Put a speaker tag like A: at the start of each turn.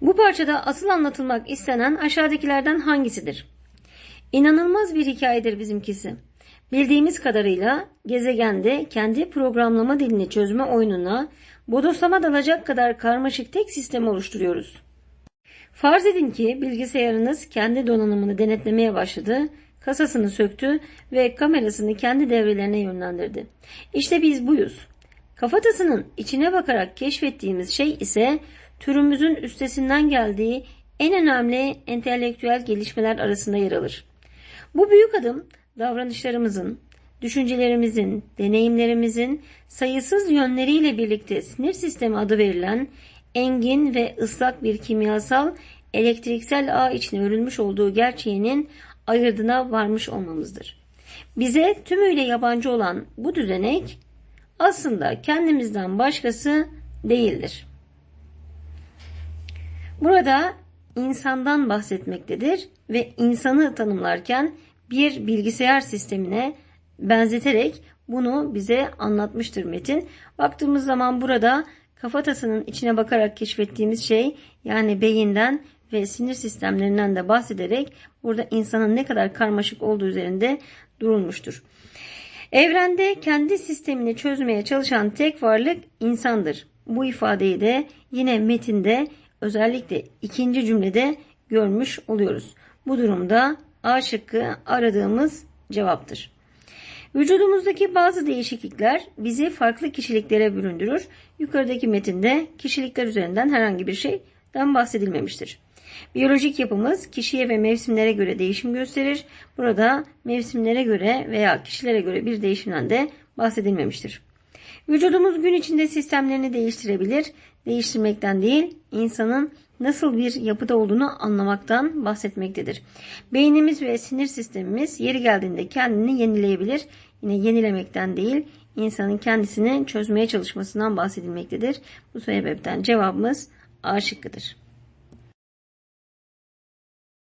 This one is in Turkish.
A: Bu parçada asıl anlatılmak istenen aşağıdakilerden hangisidir? İnanılmaz bir hikayedir bizimkisi. Bildiğimiz kadarıyla gezegende kendi programlama dilini çözme oyununa bodoslama dalacak kadar karmaşık tek sistem oluşturuyoruz. Farz edin ki bilgisayarınız kendi donanımını denetlemeye başladı, kasasını söktü ve kamerasını kendi devrelerine yönlendirdi. İşte biz buyuz. Kafatasının içine bakarak keşfettiğimiz şey ise türümüzün üstesinden geldiği en önemli entelektüel gelişmeler arasında yer alır. Bu büyük adım davranışlarımızın, düşüncelerimizin, deneyimlerimizin sayısız yönleriyle birlikte sinir sistemi adı verilen engin ve ıslak bir kimyasal elektriksel ağ içine örülmüş olduğu gerçeğinin ayırdına varmış olmamızdır. Bize tümüyle yabancı olan bu düzenek aslında kendimizden başkası değildir. Burada insandan bahsetmektedir ve insanı tanımlarken bir bilgisayar sistemine benzeterek bunu bize anlatmıştır Metin. Baktığımız zaman burada kafatasının içine bakarak keşfettiğimiz şey yani beyinden ve sinir sistemlerinden de bahsederek burada insanın ne kadar karmaşık olduğu üzerinde durulmuştur. Evrende kendi sistemini çözmeye çalışan tek varlık insandır. Bu ifadeyi de yine metinde özellikle ikinci cümlede görmüş oluyoruz. Bu durumda A şıkkı aradığımız cevaptır. Vücudumuzdaki bazı değişiklikler bizi farklı kişiliklere büründürür. Yukarıdaki metinde kişilikler üzerinden herhangi bir şeyden bahsedilmemiştir. Biyolojik yapımız kişiye ve mevsimlere göre değişim gösterir. Burada mevsimlere göre veya kişilere göre bir değişimden de bahsedilmemiştir. Vücudumuz gün içinde sistemlerini değiştirebilir. Değiştirmekten değil, insanın nasıl bir yapıda olduğunu anlamaktan bahsetmektedir. Beynimiz ve sinir sistemimiz yeri geldiğinde kendini yenileyebilir. Yine yenilemekten değil, insanın kendisini çözmeye çalışmasından bahsedilmektedir. Bu sebepten cevabımız A şıkkıdır.